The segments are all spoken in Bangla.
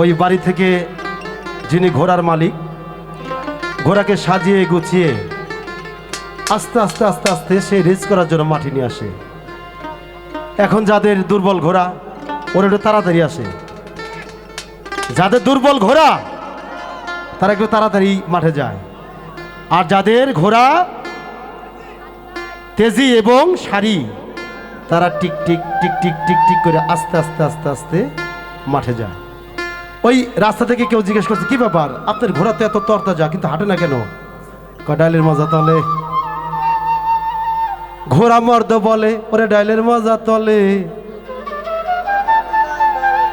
ওই বাড়ি থেকে যিনি ঘোড়ার মালিক, ঘোড়াকে সাজিয়ে গুছিয়ে আস্তে আস্তে আস্তে আস্তে সে রেস করার জন্য মাঠে নিয়ে আসে। এখন যাদের দুর্বল ঘোড়া, ওরা একটু তাড়াতাড়ি আসে। যাদের দুর্বল ঘোড়া, তারা একটু তাড়াতাড়ি মাঠে যায়। আর যাদের ঘোড়া তেজি এবং সারি, তারা tick tick tick tick tick tick করে আস্তে আস্তে আস্তে আস্তে মাঠে যায়। ওই রাস্তা থেকে কেউ জিজ্ঞেস করছে কি ব্যাপার? আপনার ঘোড়া তো এত তরতাজা কিন্তু হাঁটে না কেন? কয়, ডাইলের মজা তলে। ঘোড়া মর্দ বলে ওরে ডাইলের মজা তলে।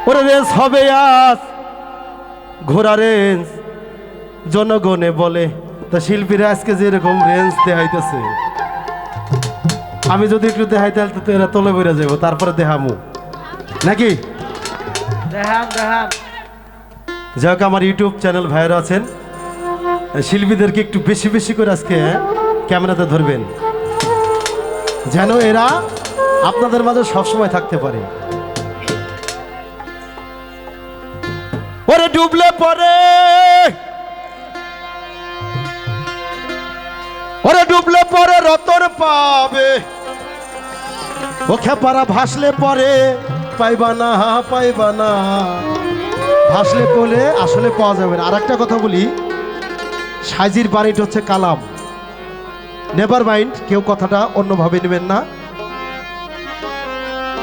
ওরে রেস হবে আজ। ঘোড়া রেঞ্জ জনগণে বলে তা শিল্পীরা আজকে যেরকম রেঞ্জ দেখাইতেছে। আমি যদি একটু দেখাই তাহলে তো এরা তলে বেড়ে যাব তারপরে দেখামু। নাকি? দেখান দেখান। যাই হোক আমার ইউটিউব চ্যানেল ভাইয়েরা আছেন। শিল্পীদেরকে একটু বেশি বেশি করে আজকে ক্যামেরাতে ধরবেন। যেন এরা আপনাদের মাঝে সবসময় থাকতে পারে। ওরে ডুবলে পরে! ওরে ডুবলে পরে রতন পাবে। ও খেপারা ভাসলে পরে, পাইবা না না। ভাসলে পড়লে আসলে পাওয়া যাবে না। আর একটা কথা বলি, সাইজির বাড়িটা হচ্ছে কালাম। নেভার মাইন্ড কেউ কথাটা অন্যভাবে নেবেন না।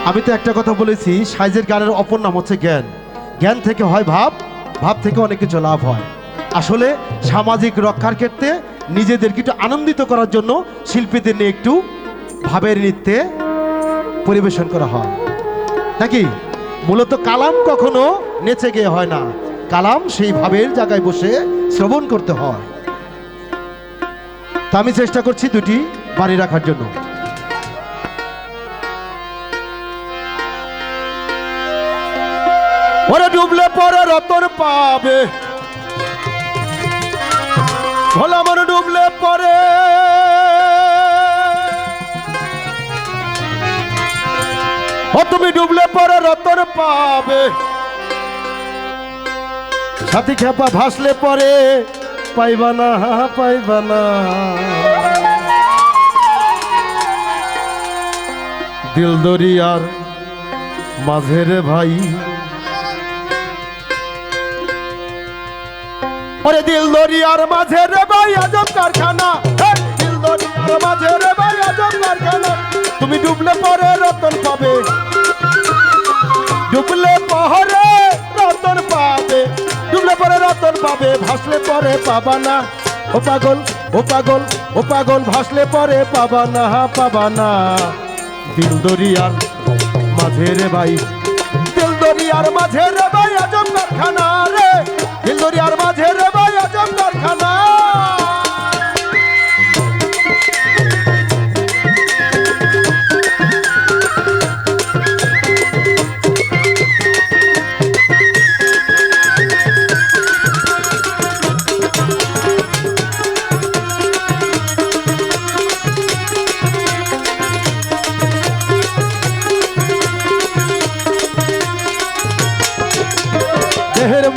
আমি তো একটা কথা বলেছি, সাইজের গানের অপর নাম হচ্ছে জ্ঞান। জ্ঞান থেকে হয় ভাব ভাব থেকে অনেক কিছু লাভ হয়। আসলে সামাজিক রক্ষার ক্ষেত্রে নিজেদেরকে একটু আনন্দিত করার জন্য শিল্পীদের নিয়ে একটু ভাবের নৃত্যে পরিবেশন করা হয়। নাকি? মূলত কালাম কখনো নেচে গিয়ে হয় না। কালাম সেই ভাবের জায়গায় বসে শ্রবণ করতে হয়। তা আমি চেষ্টা করছি দুটি বাড়ি রাখার জন্য। ওরে ডুবলে পরে রতন পাবে। ভোলা মনে ডুবলে পরে। তুমি ডুবলে পরে রতন পাবে। সাথী খেপা ভাসলে পরে পাইবা না পাইবা না। দিল দরিয়ার মাঝের ভাই। ওরে দিল দরিয়ার মাঝের ভাই, আজব কারখানা। দিল দরিয়ার মাঝের ভাই, আজব কারখানা। তুমি ডুবলে পরে রতন পাবে। ডুবলে পরে পাবে, ভাসলে পরে পাবা না। ও পাগল ও পাগল ও পাগল, ভাসলে পরে পাবা না পাবা না। দিল দরিয়ার মাঝে রে ভাই। দিল দরিয়ার মাঝে রে ভাই আজম কারখানা রে। দিল দরিয়ার মাঝে রে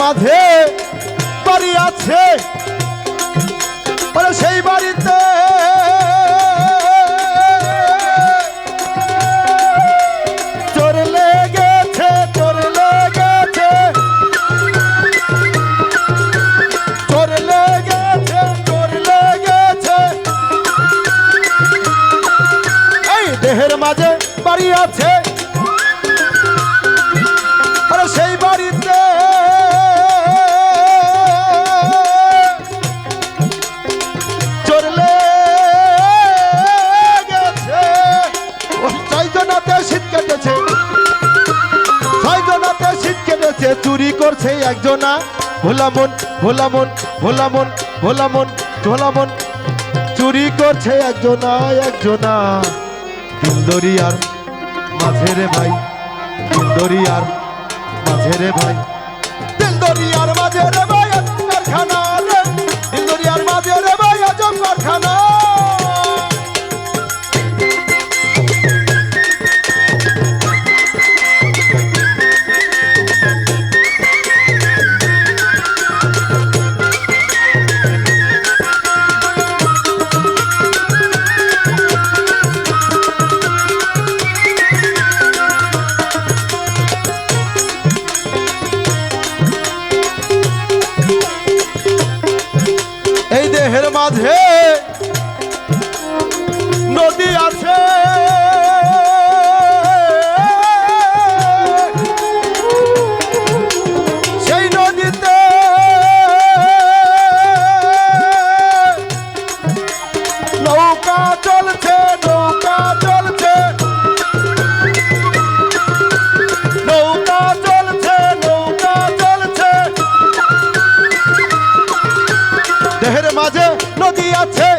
মাঝে বাড়ি আছে। সেই বাড়িতে দেহের মাঝে বাড়ি আছে। একজনা ভোলামন ভোলামন ভোলামন ভোলামন ভোলামন চুরি করছে একজনা একজনা দিলদরিয়ার মাঝে রে ভাই দিলদরিয়ার মাঝে রে ভাই। দিলদরিয়ার মাঝে রে ভাই। মাঝে নদী আছে। সেই নদীতে নৌকা চলছে নৌকা চলছে। নৌকা চলছে নৌকা চলছে। দেহের মাঝে আছে,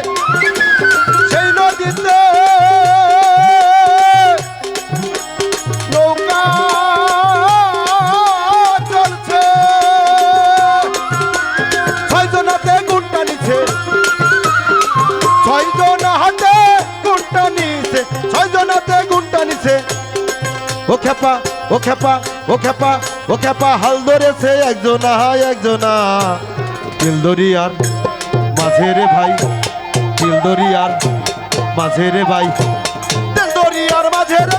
সেই নদীতে নিছে, ছয়জন হাতে গুণটা ও খেপা ও খেপা ও খেপা ও খেপা হাল ধরেছে একজন হা একজন। দিল দরিয়ার মাঝে রে ভাই দিলদরিয়ার মাঝে রে ভাই। দিলদরিয়ার মাঝে রে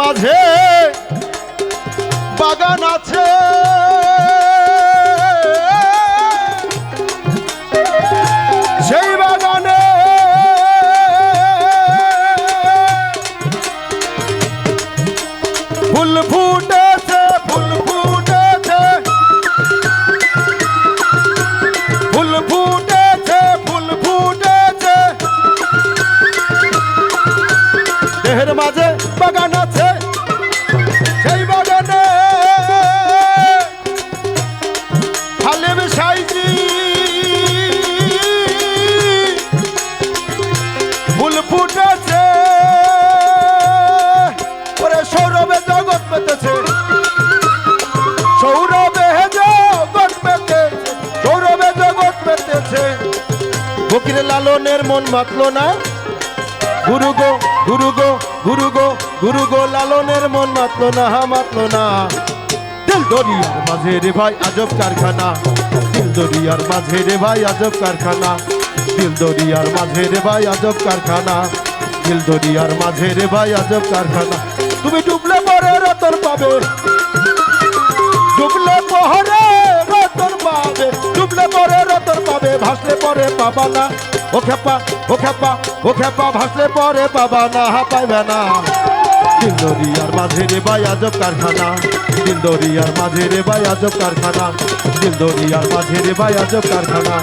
মাঝে বাগান আছে। ফকির লালনের মন মাতলো না। গুরু গো গুরু গো গুরু গো গুরু গো, লালনের মন মাতলো না, হা মাতলো না। দিল দরিয়ার মাঝে রে ভাই, আজব কারখানা। দিল দরিয়ার মাঝে রে ভাই, আজব কারখানা। দিল দরিয়ার মাঝে রে ভাই, আজব কারখানা। দিল দরিয়ার মাঝে রে ভাই, আজব কারখানা। তুমি ডুবলে পরে রতন পাবে। ডুবলে পরে রতন পাবে। ডুবলে পরে রতন পাবে, ভাসলে পরে পাবা না। ও খেপা ও খেপা ও খেপা ভাসলে পরে পাবা না হা পাইবে না। দিলদরিয়ার মাঝে রে ভাই, আজব কারখানা। দিলদরিয়ার মাঝে রে ভাই, আজব কারখানা। দিলদরিয়ার মাঝে রে ভাই, আজব কারখানা।